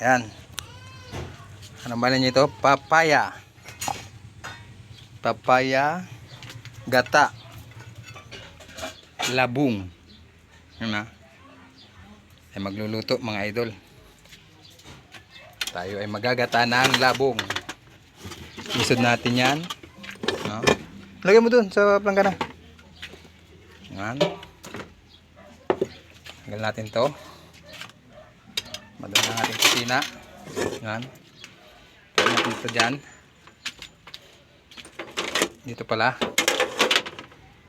Ayan. Ano ba niyo ito? Papaya. Papaya. Gata. Labong. Yun na. Ay magluluto mga idol. Tayo ay magagata ng labong. Isod natin yan. No? Lagay mo dun sa planggana. Yan. Tanggal natin to. Madala ng ating kusina. Yan. Pwede natin ito dyan. Dito pala.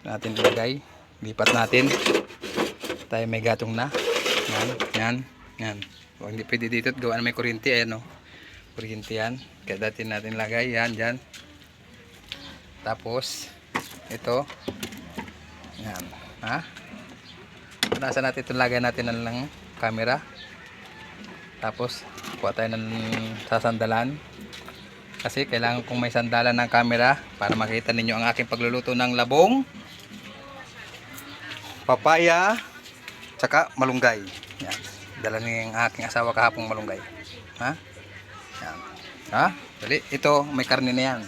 Natin ilagay. Lipat natin. Tayo may gatong na. Yan. Yan. Yan. Huwag hindi pwede dito. at Gawa na may kuryente. Ayan o. Kuryente yan. Kaya dati natin lagay. Yan. Yan. Tapos. Ito. Yan. Ha? Nasa natin itong lagay natin ng lang camera. Tapos, kuha tayo ng sasandalan. Kasi kailangan kong may sandalan ng camera para makita ninyo ang aking pagluluto ng labong, papaya, tsaka malunggay. Yan. Dala ni ang aking asawa kahapong malunggay. Ha? Yan. Ha? Dali, ito, may karne na yan.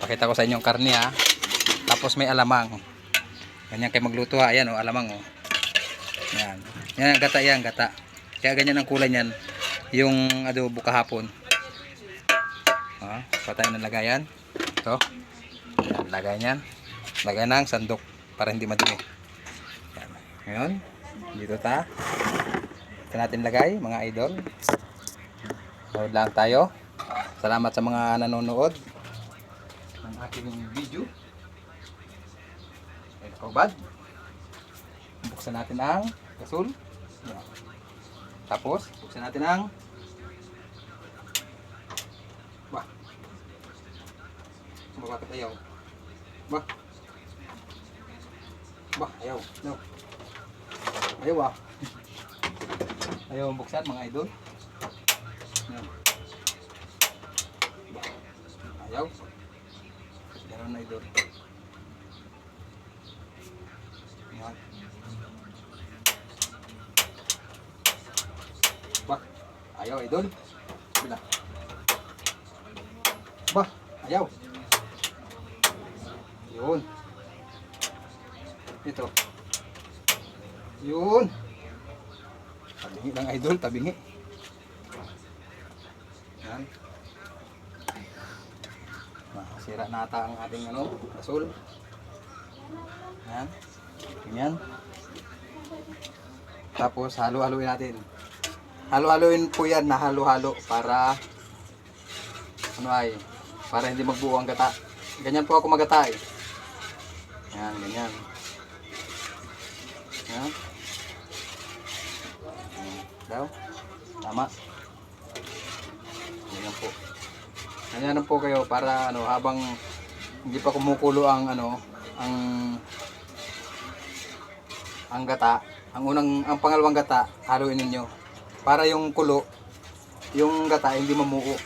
Pakita ko sa inyo ang karne ha. Tapos may alamang. Ganyan kayo magluto ha. Ayan o, alamang o. Yan. Yan, gata yan, gata. Kaya ganyan ang kulay niyan. Yung adobo kahapon. Ha, patay ng lagayan. Ito. Yan, lagay niyan. Lagay ng sandok para hindi madumi. Yan. Ngayon, dito ta. Ito natin lagay, mga idol. Load lang tayo. Salamat sa mga nanonood ng aking video. Ito bad. Buksan natin ang gasol. Yan. Tapos, buksan natin ang Bah. Bakit ayaw? Bah. Bah, ayaw. No. Ayaw ah. Ayaw buksan mga idol. Yan. Bah. Ayaw. Ganun na idol. Yan. Ayaw idol. Bila. Bah, ayaw. Yun. Ito. Yun. Tabingi lang idol, tabingi. Yan. Sira na ata ang ating ano, asul. Yan. Ganyan. Tapos halo-haloin natin. Halo-haloin po yan na halo-halo para ano ay para hindi magbuo ang gata. Ganyan po ako magata eh. Yan, ganyan. Yan. Daw. Tama. Ganyan po. Ganyan po kayo para ano habang hindi pa kumukulo ang ano ang ang gata, ang unang ang pangalawang gata, haluin ninyo para yung kulo yung gata hindi mamuo.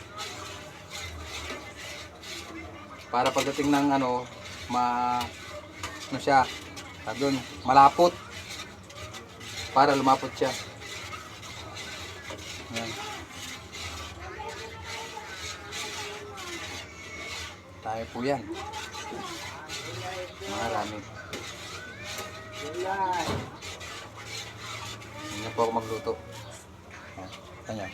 Para pagdating ng ano ma ano siya, doon, malapot. Para lumapot siya. Yan. Tayo po yan. Marami. Ganyan po ako magluto. Yan. Ganyan.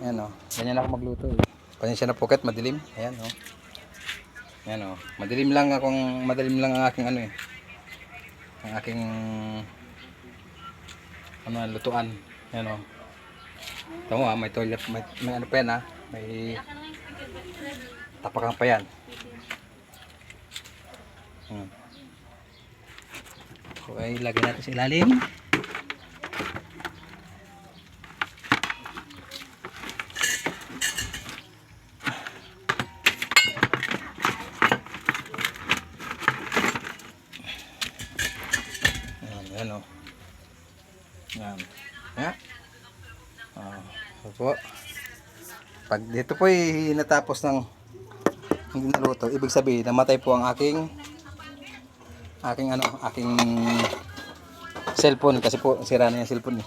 Ayan o. Ganyan ako magluto eh. Pasensya na pocket, madilim. Ayan o. Ayan o. Madilim lang akong, madilim lang ang aking ano eh. Ang aking ano, lutuan. Ayan o. Mo ah, may toilet, may, may ano pa yan ah. May tapakan pa yan. Hmm. Okay, lagay natin sa ilalim. Ayan, yan o. Yan. Yan. Ah, opo. Pag dito po ay natapos ng naluto, ibig sabihin namatay po ang aking aking ano, aking cellphone kasi po sira na yung cellphone eh.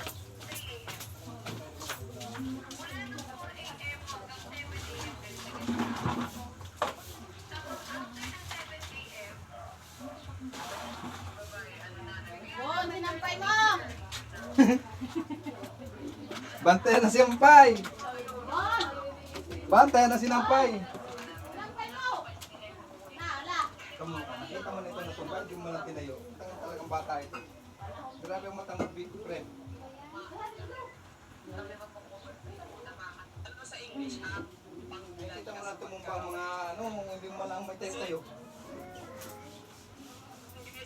Bantayan na si Ampay. Bantayan na si Nampay. Kamu, nakita mo na ito na tumbay, hindi mo tinayo. Tangan talagang bata ito. Grabe ang matang big friend. Nakita mo na tumumba ang mga ano, hindi mo lang may tayo tayo.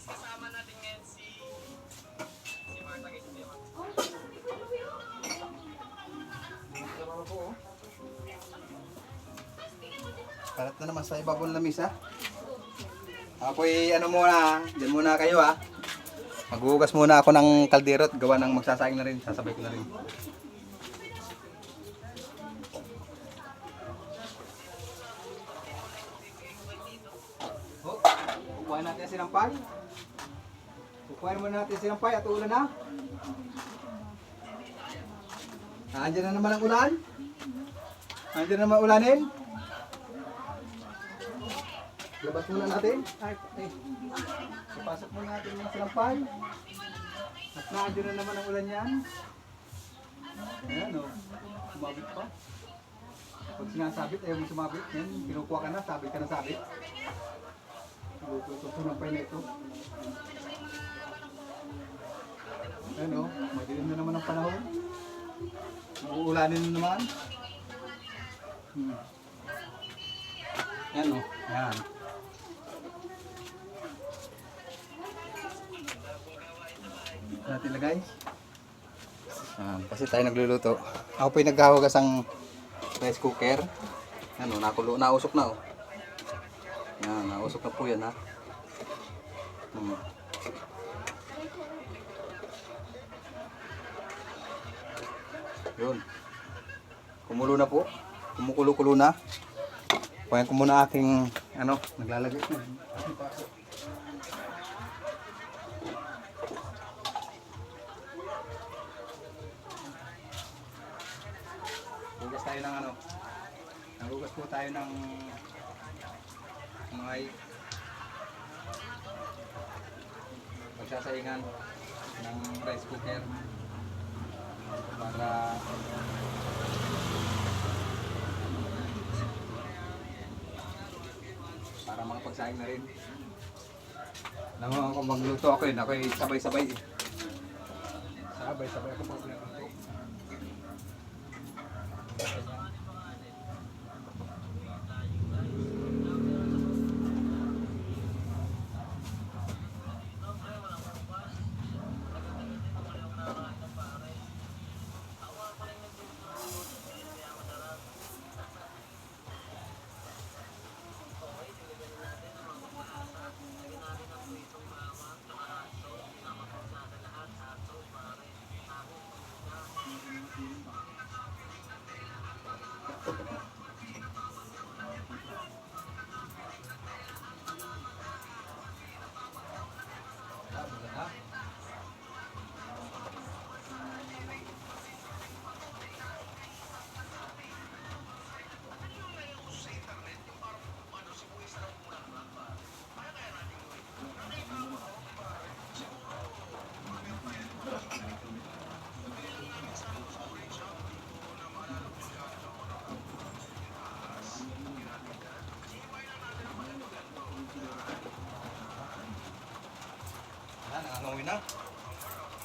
Trabaho Kalat na naman sa ibabaw ng lamisa. Ako'y ano muna, dyan muna kayo ha. Maghuhugas muna ako ng kaldero at gawa ng magsasayang na rin. Sasabay ko na rin. Oh, kukuha natin sinampay. Kukuha muna natin sinampay at ulan na. Andiyan na naman ang ulan. Andiyan na naman ulanin. Labas muna natin. Ipasok muna natin yung sinampay. At nandiyan na naman ang ulan yan. Ayan o. Sumabit pa. Pag sinasabit, ayaw mo sumabit. Yan, kinukuha ka na, sabit ka na sabit. Sinampay na ito. Ayan o, madilim na naman ang panahon. Uuulanin na naman. Hmm. Yan o, yan. Natin lagay. Ah, kasi tayo nagluluto. Ako po yung naghahugas ang rice cooker. Ano, nakulo, nausok na oh. Yan, nausok na po yan ha. Hmm. Yun. Kumulo na po. Kumukulo-kulo na. Kuhain ko muna aking, ano, naglalagay. Hugas tayo ng ano. Nagugas po tayo ng mga pagsasaingan ng rice cooker para para mga pagsaing na rin. Alam mo kung magluto ako yun, ako ay sabay-sabay eh. Sabay-sabay ako magluto. Na.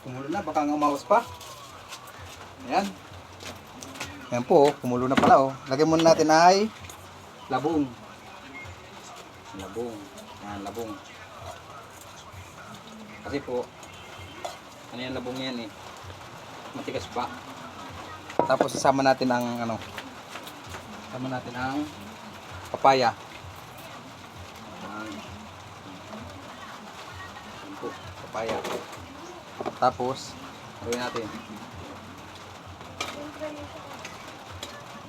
Kumulo na, baka nga umawas pa. Ayan. Ayan po, kumulo na pala oh. Lagyan muna natin ay labong. Labong. Ayan, labong. Kasi po, ano yan labong yan eh. Matigas pa. Tapos sasama natin ang ano. Sasama natin ang papaya. Ayan. Ayan po, papaya. Tapos, gawin natin.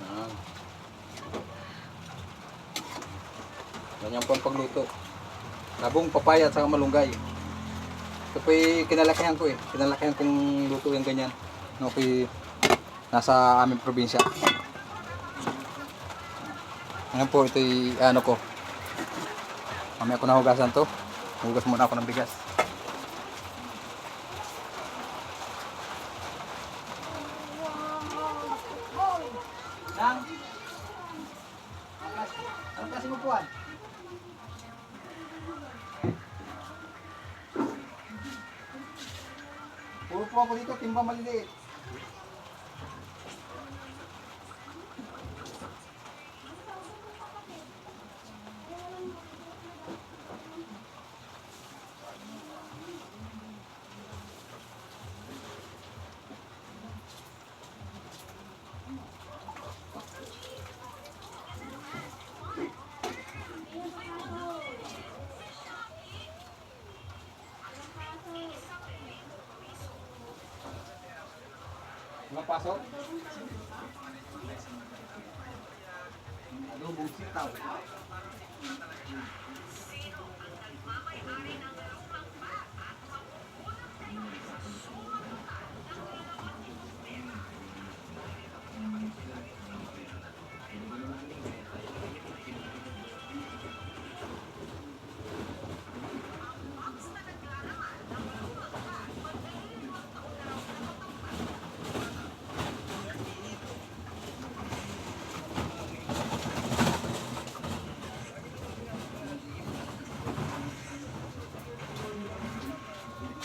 Ayan. Ganyan po ang pagluto. Labong papaya at saka malunggay. Ito po kinalakihan ko eh. Kinalakihan kong luto yung ganyan. No, yung nasa aming probinsya. Ngayon po, ito ano ko. Mamaya ko nahugasan to. Hugas muna ako ng bigas. Puro po ako dito, timba maliliit. pasok. Adobo sitaw. Hmm.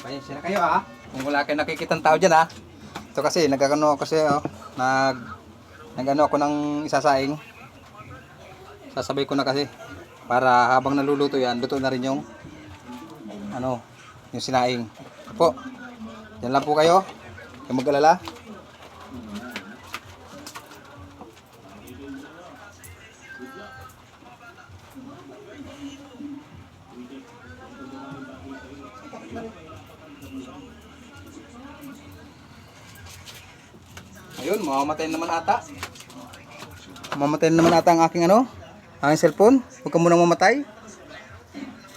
Pasensya na kayo ha. Kung wala kayo nakikitang tao dyan ha. Ito kasi, nagkano kasi oh, nag nagano ako ng isasaing. Sasabay ko na kasi para habang naluluto yan, luto na rin yung ano, yung sinaing. Po. Yan lang po kayo. Yung mag-alala. Ayun, mamamatay naman ata. Mamamatay naman ata ang aking ano, aking cellphone. Huwag ka munang mamatay.